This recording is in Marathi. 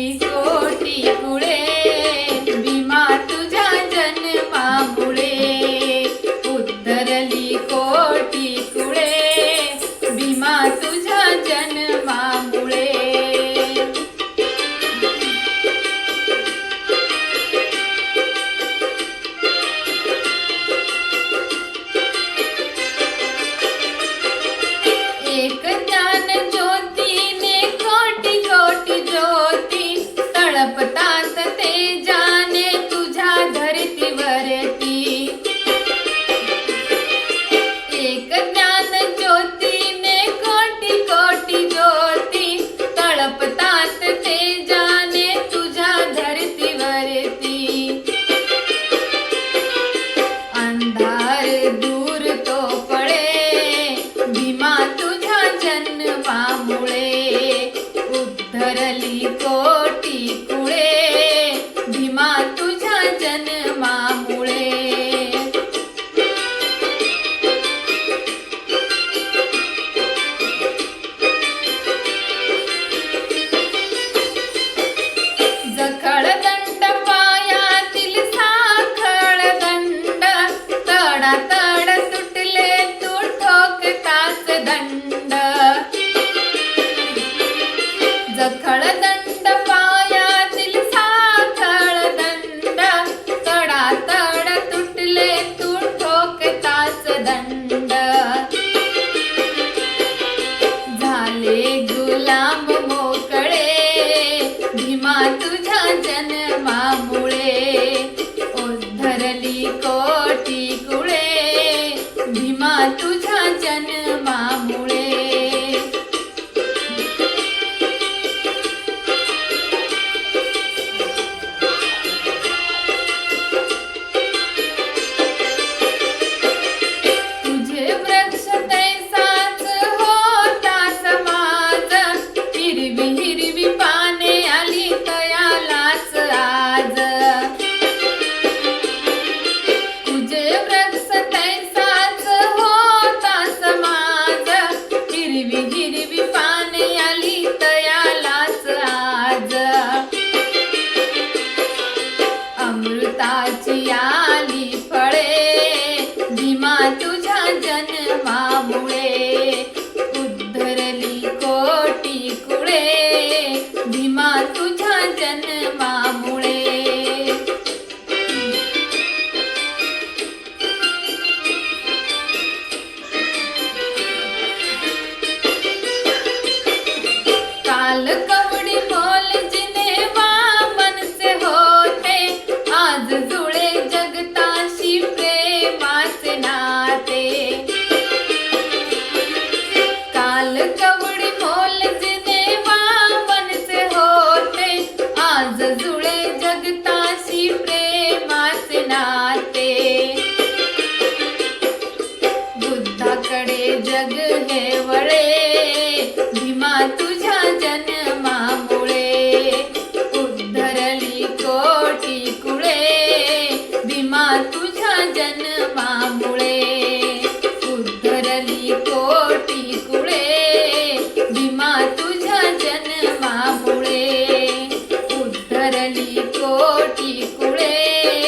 Bye. मुळे उद्धरली कोटी पुळे भीमा तुझ्या जन्मामुळे. जखड दंड पायातील साखळ दंड तडात दंड पायातील साखळ दंड. तडा तड तुटले तू ठोकताच दंड. झाले गुलाम मोकळे भीमा तुझ्या जन्मामुळे. उद्धरली कोटी कुळे भीमा तुझ्या जन्मामुळे. हिरवी हिरवी पाने आली तयालाच आज. अमृताची आली कवडी बोल जिने वामनचे होते आज जुळे जगताशी प्रेमाचे नाते. काल कवडी बोल जिने वामनचे होते आज जुळे जगताशी प्रेमाचे नाते. बुद्धाकडे जग हे वळे भीमा तुझ्या जन कोटी कुळे भीमा तुझ्या जन्मामुळे. उद्धरली कोटी कुळे